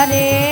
মাওলা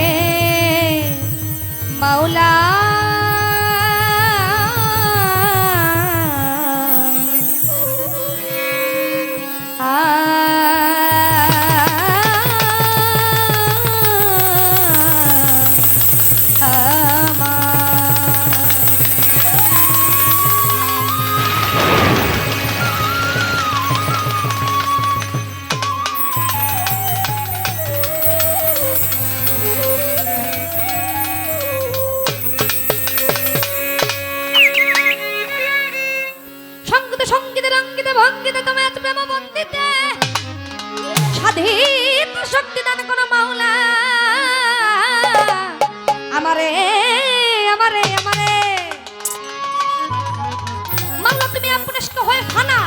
স্বাধীন শক্তি দান করো মাওলা। আমারে আমারে আমারে। মাওলা তুমি আপুনেষ্ট হয়ে ফানা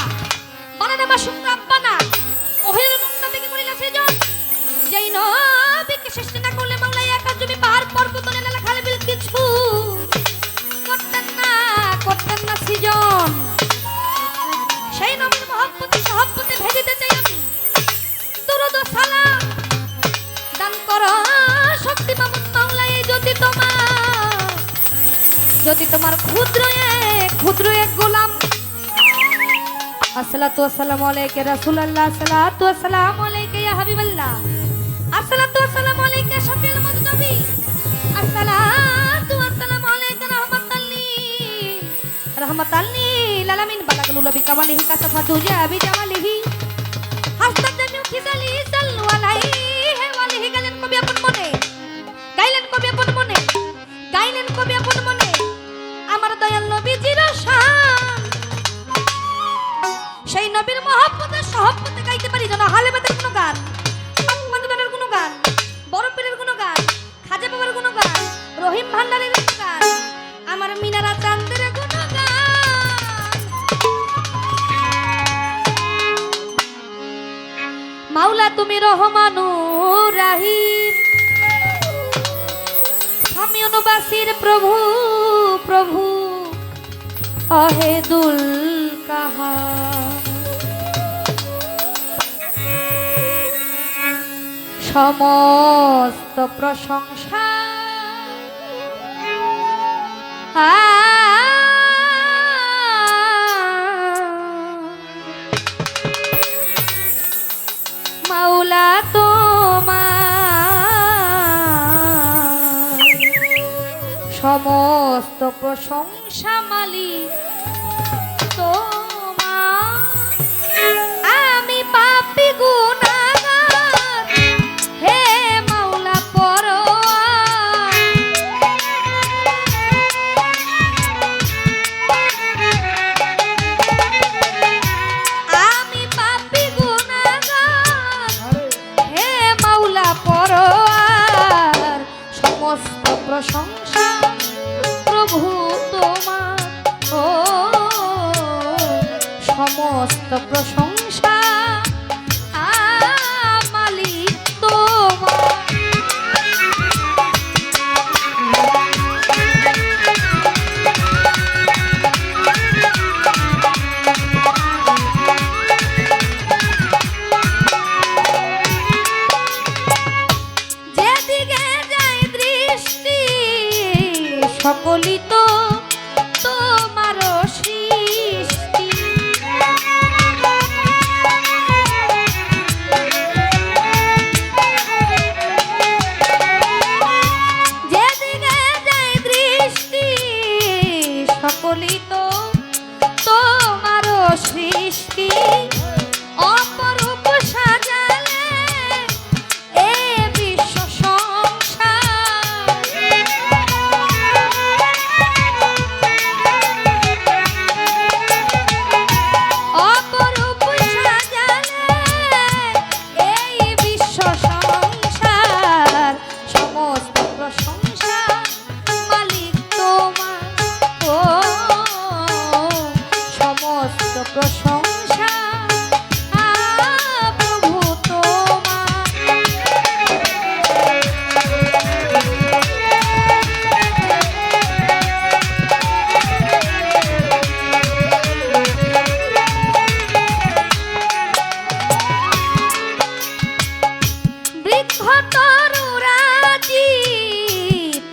যদি তোমার ক্ষুদ্র এক ক্ষুদ্র এক গোলাম। আসসালাতু আসসালামু আলাইকা রাসূলুল্লাহ, আসসালাতু আসসালামু আলাইকা ইয়া হাবিবাল্লাহ। আসসালাতু আসসালামু আলাইকা শাফিউল মুজনবী আসসালাতু আসসালামু আলাইকা রাহমাতাল লিল রাহমাতাল লিল আলামিন। বালাগুল নবী কামালিহি কাসাফাতু জাবি জামালিহি সেই নবীর মহব্বতে, সহব্বতে গাইতে পারি যেন হালেবাদের কোনো গান মাদুদানের কোনো গান বড় পীরের কোনো গান, খাজা বাবার কোনো গান, রহিম ভান্ডারের কোনো গান, আমার মিনারা চান্দের কোনো গান। মাওলা তুমি রহমানু রাহিম। আমি অনুবাসীর প্রভু প্রভু অহেদুল কাহা সমস্ত প্রশংসা। মাওলা তোমার সমস্ত প্রশংসা মালিক। প্রশংসা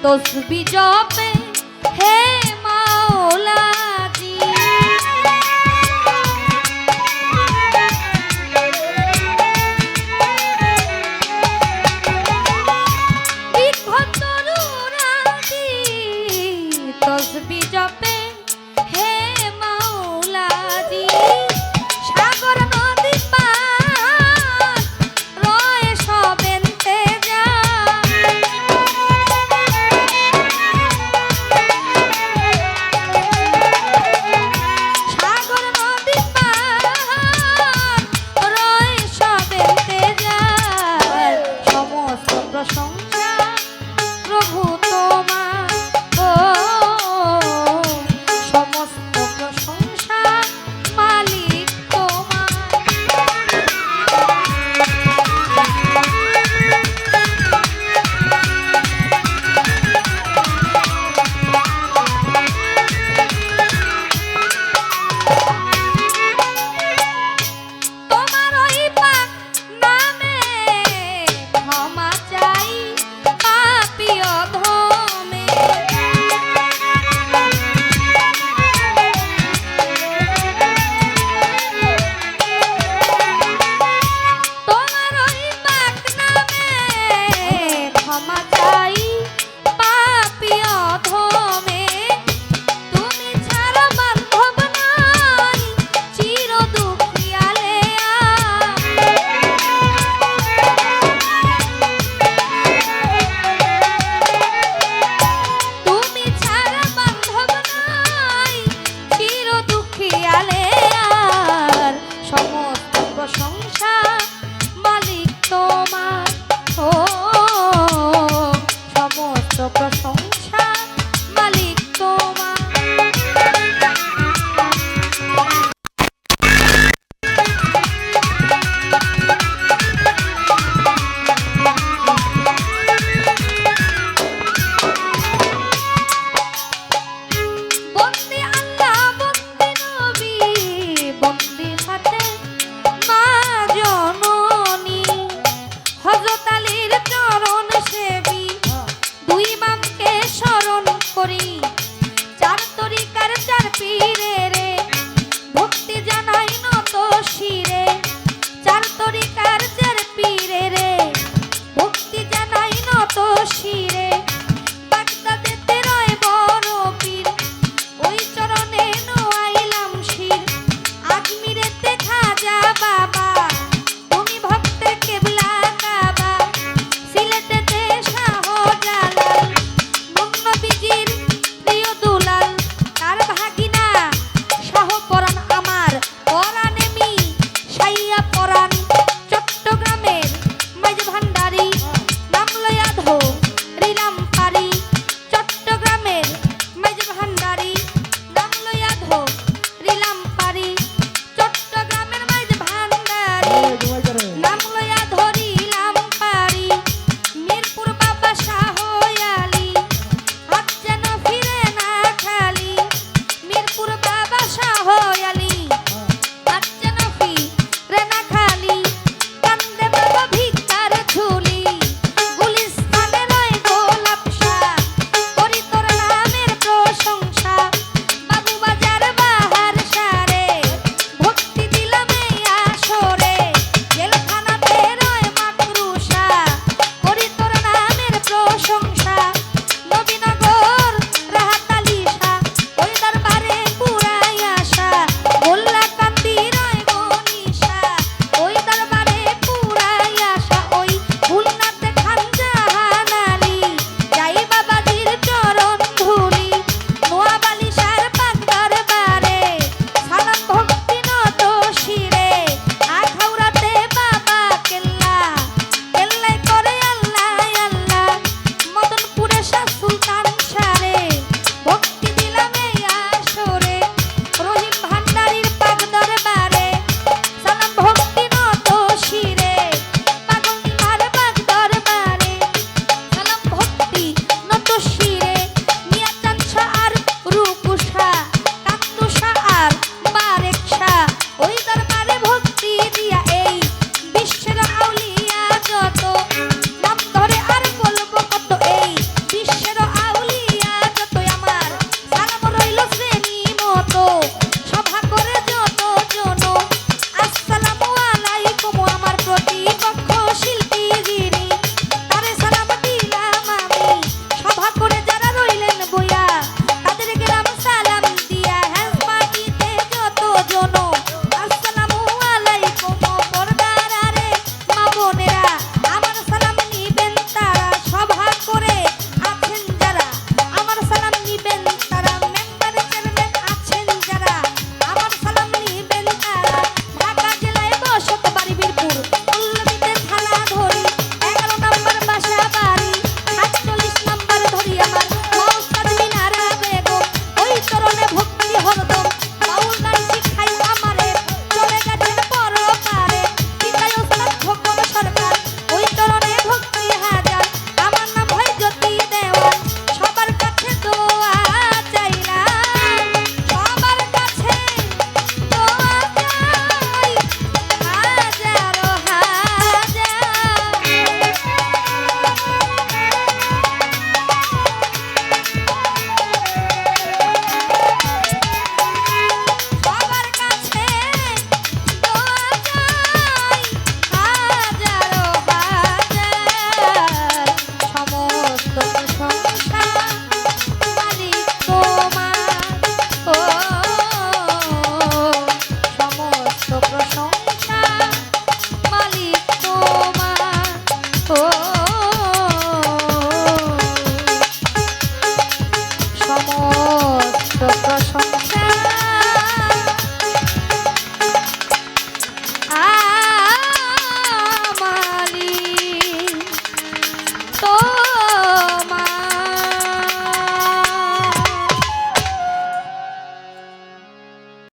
তসবি জপে হে